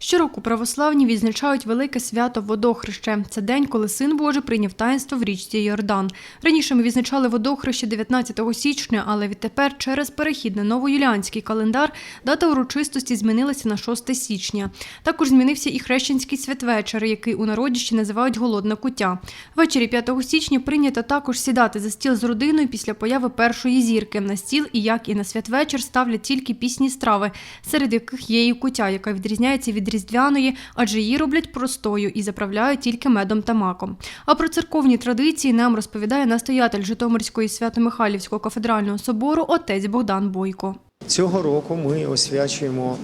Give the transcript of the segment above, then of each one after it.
Щороку православні відзначають велике свято Водохреще. Це день, коли син Божий прийняв таїнство в річці Йордан. Раніше ми відзначали Водохреще 19 січня, але відтепер через перехід на новоюліанський календар дата урочистості змінилася на 6 січня. Також змінився і хрещенський святвечір, який у народі ще називають голодна куття. Ввечері 5 січня прийнято також сідати за стіл з родиною після появи першої зірки. На стіл і як і на святвечір ставлять тільки пісні страви, серед яких є і кутя, яка відрізняється від різдвяної, адже її роблять простою і заправляють тільки медом та маком. А про церковні традиції нам розповідає настоятель Житомирської свято-Михайлівського кафедрального собору отець Богдан Бойко. Цього року ми освячуємо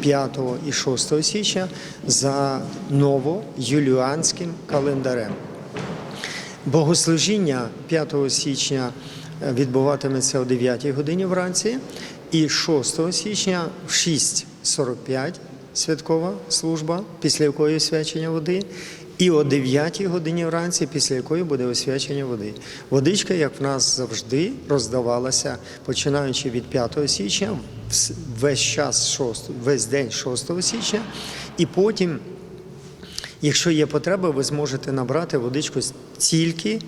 5 і 6 січня за новоюліанським календарем. Богослужіння 5 січня відбуватиметься о 9 годині вранці, і 6 січня в 6.45 святкова служба, після якої освячення води. І о 9 годині вранці, після якої буде освячення води. Водичка, як в нас завжди, роздавалася, починаючи від 5 січня, весь час 6, весь день 6 січня, і потім Якщо є потреба, ви зможете набрати водичку стільки,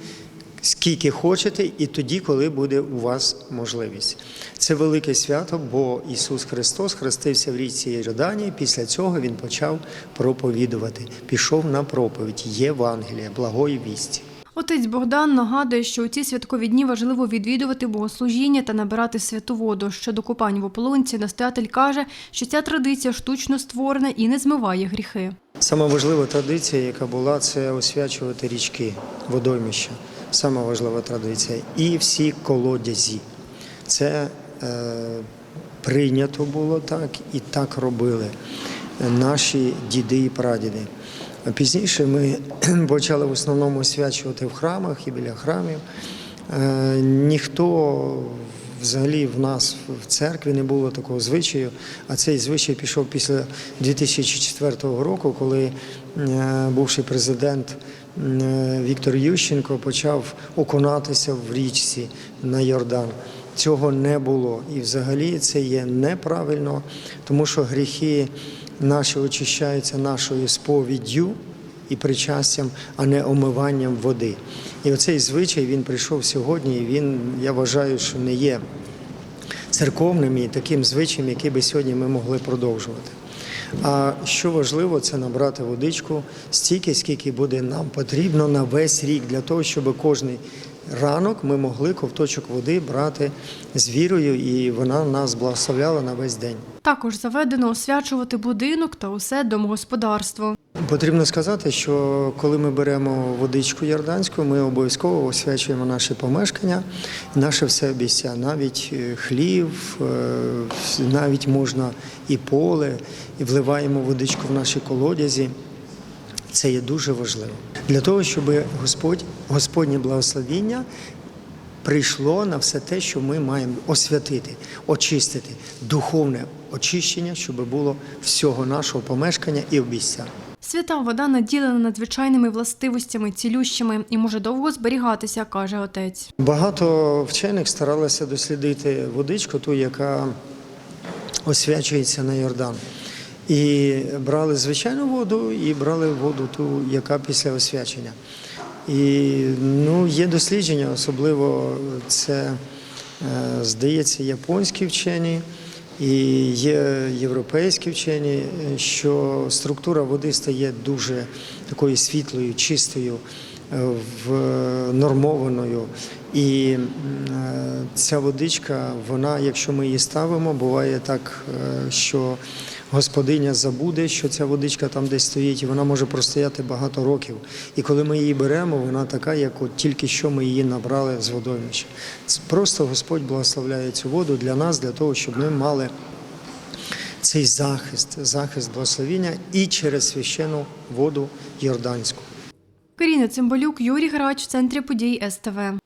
скільки хочете, і тоді, коли буде у вас можливість. Це велике свято, бо Ісус Христос хрестився в річці Йордані, після цього Він почав проповідувати. Пішов на проповідь Євангелія, благої вісті. Отець Богдан нагадує, що у ці святкові дні важливо відвідувати богослужіння та набирати святу воду. Щодо купань в ополонці, настоятель каже, що ця традиція штучно створена і не змиває гріхи. Сама важлива традиція, яка була, це освячувати річки, водоймища. Сама важлива традиція. І всі колодязі. Це е, прийнято було так і так робили наші діди і прадіди. Пізніше ми почали в основному освячувати в храмах і біля храмів. Е, ніхто взагалі в нас в церкві не було такого звичаю, а цей звичай пішов після 2004 року, коли е, бувший президент е, Віктор Ющенко почав окунатися в річці на Йордан. Цього не було. І взагалі це є неправильно, тому що гріхи наші очищаються нашою сповіддю і причастям, а не омиванням води. І оцей звичай він прийшов сьогодні, і він, я вважаю, що не є церковним і таким звичаєм, який би сьогодні ми могли продовжувати. А що важливо, це набрати водичку стільки, скільки буде нам потрібно на весь рік, для того, щоб кожний ранок ми могли ковточок води брати з вірою, і вона нас благословляла на весь день. Також заведено освячувати будинок та усе домогосподарство. Потрібно сказати, що коли ми беремо водичку ярданську, ми обов'язково освячуємо наші помешкання, наше все обіця, навіть е, хлів, е, навіть можна і поле, і вливаємо водичку в наші колодязі. Це є дуже важливо для того, щоб Господь, Господнє благословіння прийшло на все те, що ми маємо освятити, очистити, духовне очищення, щоб було всього нашого помешкання і обіця. Свята вода наділена надзвичайними властивостями, цілющими і може довго зберігатися, каже отець. Багато вчених старалися дослідити водичку, ту, яка освячується на Йордан. І брали звичайну воду, і брали воду ту, яка після освячення. І ну, є дослідження, особливо це, е, здається, японські вчені і є європейські вчені, що структура води стає дуже такою світлою, чистою, нормованою. І е, ця водичка, вона, якщо ми її ставимо, буває так, е, що господиня забуде, що ця водичка там десь стоїть, і вона може простояти багато років. І коли ми її беремо, вона така, як от тільки що ми її набрали з водоймища. Просто Господь благословляє цю воду для нас, для того, щоб ми мали цей захист, захист благословіння і через священу воду Йорданську. Каріна Цимбалюк, Юрій Грач в центрі подій СТВ.